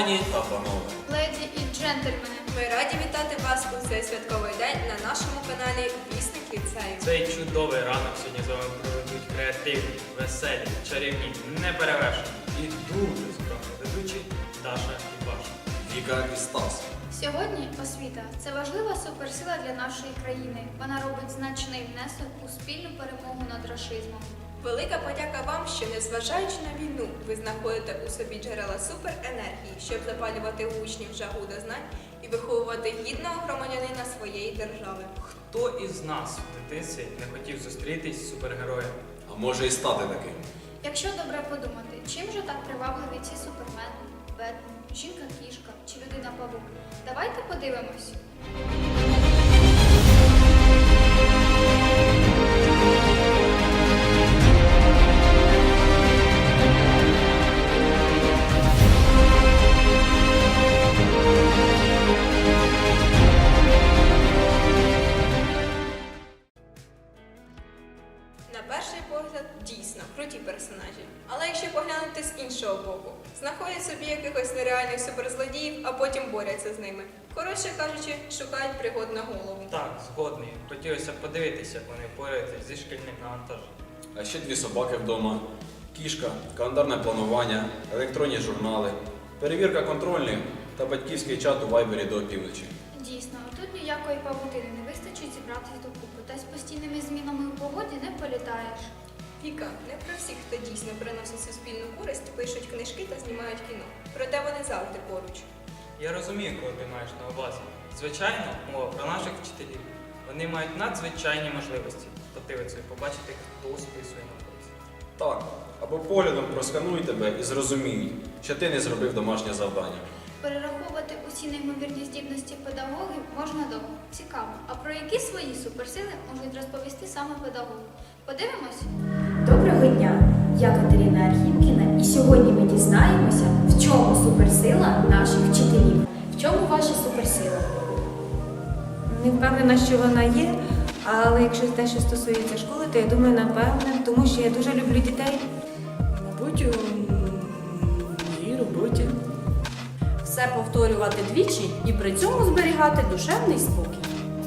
Пані та панове, Леді і джентльмени, Ми раді вітати вас у цей святковий день на нашому каналі Вісник ліцею. Цей чудовий ранок сьогодні з вами проведуть креативні, веселі, чарівні, неперевершені і дуже скромні ведучі Даша і Паша. Віка і Стас. сьогодні освіта це важлива суперсила для нашої країни. Вона робить значний внесок у спільну перемогу над рашизмом. Велика подяка вам, що незважаючи на війну, ви знаходите у собі джерела суперенергії, щоб запалювати учнів жагу до знань і виховувати гідного громадянина своєї держави. Хто із нас в дитинстві не хотів зустрітись з супергероєм? А може і стати таким. Якщо добре подумати, чим же так привабливі ці супермени, Бетмен, жінка-кішка чи людина-павук? Давайте подивимось. Коротше кажучи, шукають пригод на голову. Так, згодний. Хотілося б подивитися, як вони борються зі шкільним навантаженням. А ще дві собаки вдома, кішка, календарне планування, електронні журнали, перевірка контрольних та батьківський чат у вайбері до опівночі. Дійсно, тут ніякої павутини не вистачить зібратись докупи, та з постійними змінами у погоді не політаєш. Віка, не про всіх, хто дійсно приносить суспільну користь, пишуть книжки та знімають кіно. Проте вони завжди поруч. Я розумію, кого ти маєш на увазі. Звичайно, мова про наших вчителів. Вони мають надзвичайні можливості подивитися і побачити, хто списує на курсі. Так, або поглядом просканують тебе і зрозуміють, що ти не зробив домашнє завдання. Перераховувати усі неймовірні здібності педагогів можна довго. Цікаво. А про які свої суперсили можуть розповісти саме педагоги? Подивимось? Доброго дня! Я Катерина Архівкіна, і сьогодні ми дізнаємося, в чому суперсила наших вчителів. В чому ваша суперсила? Не впевнена, що вона є, але якщо те, що стосується школи, то я думаю, напевне, тому що я дуже люблю дітей. Мабуть, у моїй роботі. Все повторювати двічі і при цьому зберігати душевний спокій.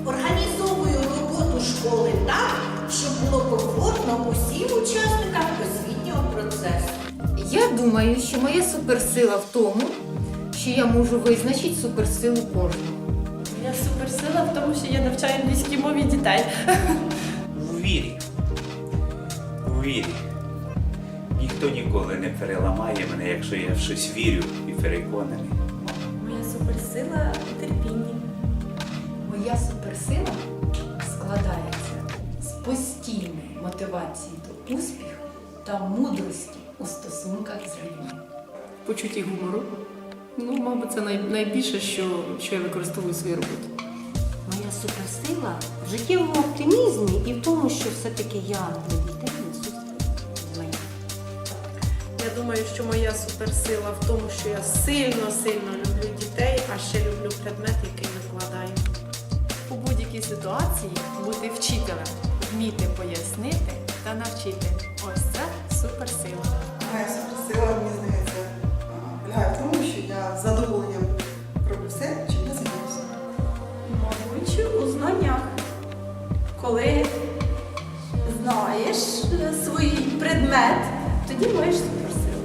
Організовую роботу школи так, щоб було комфортно усім учасникам освітнього процесу. Я думаю, що моя суперсила в тому, що я можу визначити суперсилу кожного. Моя суперсила в тому, що я навчаю англійській мові дітей. У вірі. У вірі. Ніхто ніколи не переламає мене, якщо я в щось вірю і переконаний. Моя суперсила у терпінні. Моя суперсила складається з постійної мотивації до успіху та мудрості у стосунках з людьми. Почутті гумору. Ну, мабуть, це найбільше, що, що я використовую в своїй роботі. Моя суперсила в життєвому оптимізмі і в тому, що все-таки я для дітей несу знання. Я думаю, що моя суперсила в тому, що я сильно-сильно люблю дітей, а ще люблю предмет, який викладаю. У будь-якій ситуації бути вчителем, вміти пояснити та навчити. Ось Коли знаєш свій предмет, тоді маєш суперсилу.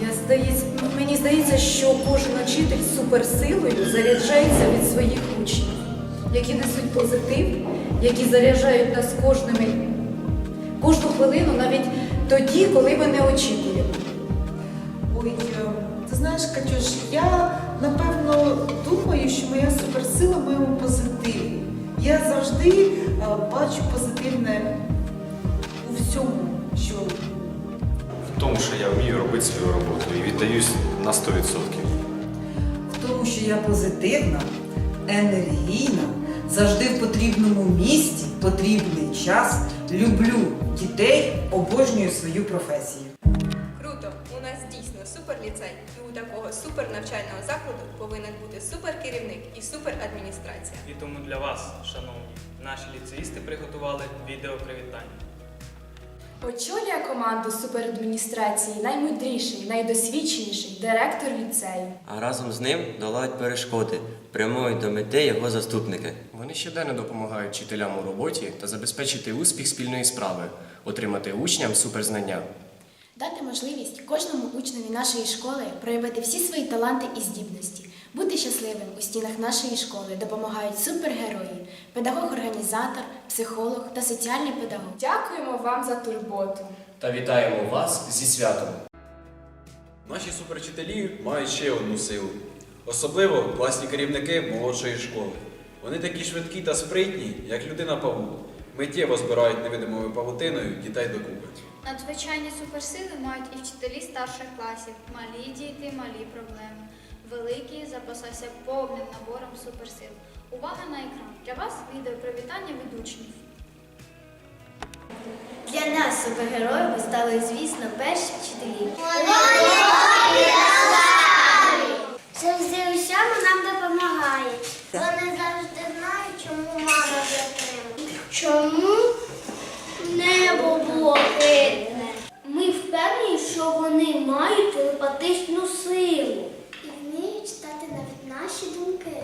Я здається, мені здається, що кожен учитель суперсилою заряджається від своїх учнів, які несуть позитив, які заряджають нас кожними, кожну хвилину, навіть тоді, коли ми не очікуємо. Ой, е, ти знаєш, Катюш, я напевно думаю, що моя суперсила в моєму позитиві. Я завжди е, бачу позитивне у всьому, що В тому, що я вмію робити свою роботу і віддаюсь на 100%. В тому, що я позитивна, енергійна, завжди в потрібному місці, потрібний час, люблю дітей, обожнюю свою професію. Круто! У нас дійсно суперліцей, і у такого супернавчального закладу повинен бути суперкерівник і суперадміністрація. І тому для вас, шановні, наші ліцеїсти приготували відео привітання. Очолює команду суперадміністрації наймудріший, найдосвідченіший директор ліцею. А разом з ним долають перешкоди, прямують до мети його заступники. Вони щоденно допомагають вчителям у роботі та забезпечити успіх спільної справи, отримати учням суперзнання. Дати можливість кожному учневі нашої школи проявити всі свої таланти і здібності. Бути щасливим у стінах нашої школи допомагають супергерої, педагог-організатор, психолог та соціальний педагог. Дякуємо вам за турботу. Та вітаємо вас зі святом! Наші супервчителі мають ще одну силу. Особливо класні керівники молодшої школи. Вони такі швидкі та спритні, як людина павук. Миттєво збирають невидимою павутиною дітей докупи. Надзвичайні суперсили мають і вчителі старших класів. Малі діти, малі проблеми. Великі запасався повним набором суперсил. Увага на екран. Для вас відео привітання від учнів. Для нас, супергероями, стали, звісно, перші вчителі. Завжди усьому нам допомагають. Вони завжди знають, чому мама затримала. Чому небо блакитне? Ми впевнені, що вони мають телепатичну силу. І вміють читати навіть наші думки.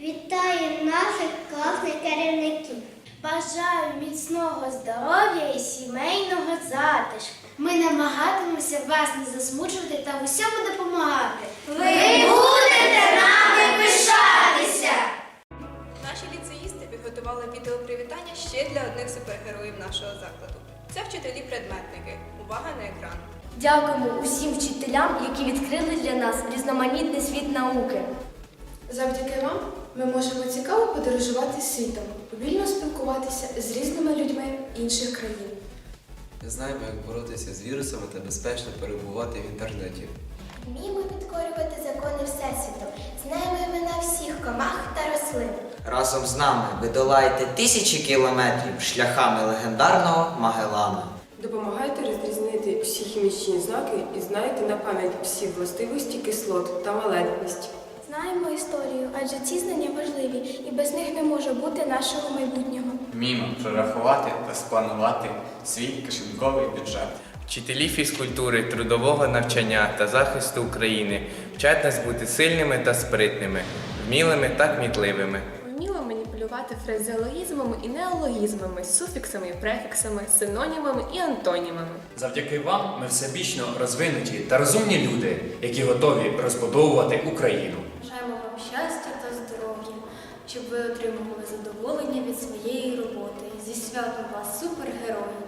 Вітаю наших класних керівників. Бажаю міцного здоров'я і сімейного затишку. Ми намагатимемося вас не засмучувати та в усьому допомагати. Ви ліцеїсти підготували відео привітання ще для одних супергероїв нашого закладу. Це вчителі-предметники. Увага на екран. Дякуємо усім вчителям, які відкрили для нас різноманітний світ науки. Завдяки вам ми можемо цікаво подорожувати світом, вільно спілкуватися з різними людьми інших країн. Знаємо, як боротися з вірусами та безпечно перебувати в інтернеті. Вміємо підкорювати закони Всесвіту, знаємо імена всіх комах та рослин. Разом з нами ви долаєте тисячі кілометрів шляхами легендарного Магеллана. Допомагайте розрізнити всі хімічні знаки і знаєте на пам'ять всі властивості кислот та валентність. Знаємо історію, адже ці знання важливі, і без них не може бути нашого майбутнього. Вміємо прорахувати та спланувати свій кишеньковий бюджет. Вчителі фізкультури, трудового навчання та захисту України вчать нас бути сильними та спритними, вмілими та кмітливими. Вміло маніпулювати фразеологізмами і неологізмами, суфіксами, префіксами, синонімами і антонімами. Завдяки вам ми всебічно розвинуті та розумні люди, які готові розбудовувати Україну. Бажаємо вам щастя та здоров'я, щоб ви отримували задоволення від своєї роботи. Зі святом вас, супергерої!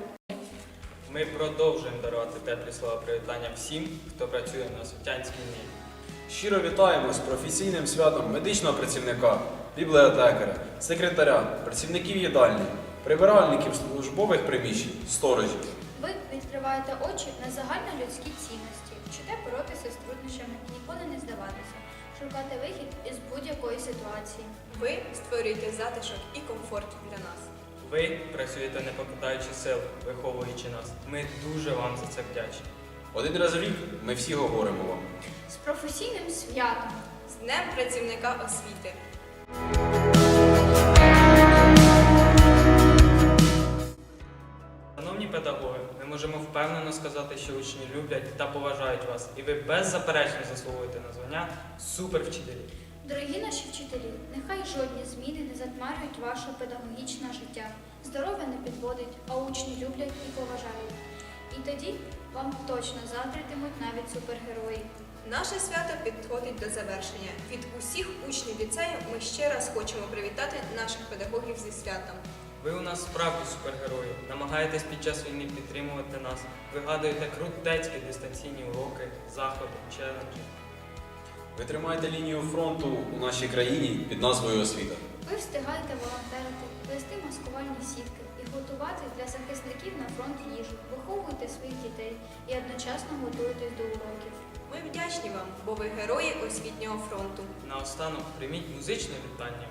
Ми продовжуємо дарувати теплі слова привітання всім, хто працює на освітянській ниві. Щиро вітаємо з професійним святом медичного працівника, бібліотекаря, секретаря, працівників їдальні, прибиральників службових приміщень, сторожів. Ви відкриваєте очі на загальнолюдські цінності, вчите боротися з труднощами і ніколи не здаватися, шукати вихід із будь-якої ситуації. Ви створюєте затишок і комфорт для нас. Ви працюєте не покидаючи сил, виховуючи нас. Ми дуже вам за це вдячні. Один раз в рік ми всі говоримо вам. З професійним святом! З Днем працівника освіти! Шановні педагоги, ми можемо впевнено сказати, що учні люблять та поважають вас, і ви беззаперечно заслуговуєте на звання супервчителі. Дорогі наші вчителі, нехай жодні зміни не затмарюють ваше педагогічне життя. Здоров'я не підводить, а учні люблять і поважають. І тоді вам точно заздритимуть навіть супергерої. Наше свято підходить до завершення. Від усіх учнів ліцею ми ще раз хочемо привітати наших педагогів зі святом. Ви у нас справді супергерої. Намагаєтесь під час війни підтримувати нас, вигадуєте крутецькі дистанційні уроки, заходи, челенджі. Ви тримаєте лінію фронту у нашій країні під назвою освіта. Ви встигаєте волонтерити, вести маскувальні сітки і готувати для захисників на фронт їжу, виховуєте своїх дітей і одночасно готуєтесь до уроків. Ми вдячні вам, бо ви герої освітнього фронту. Наостанок прийміть музичне вітання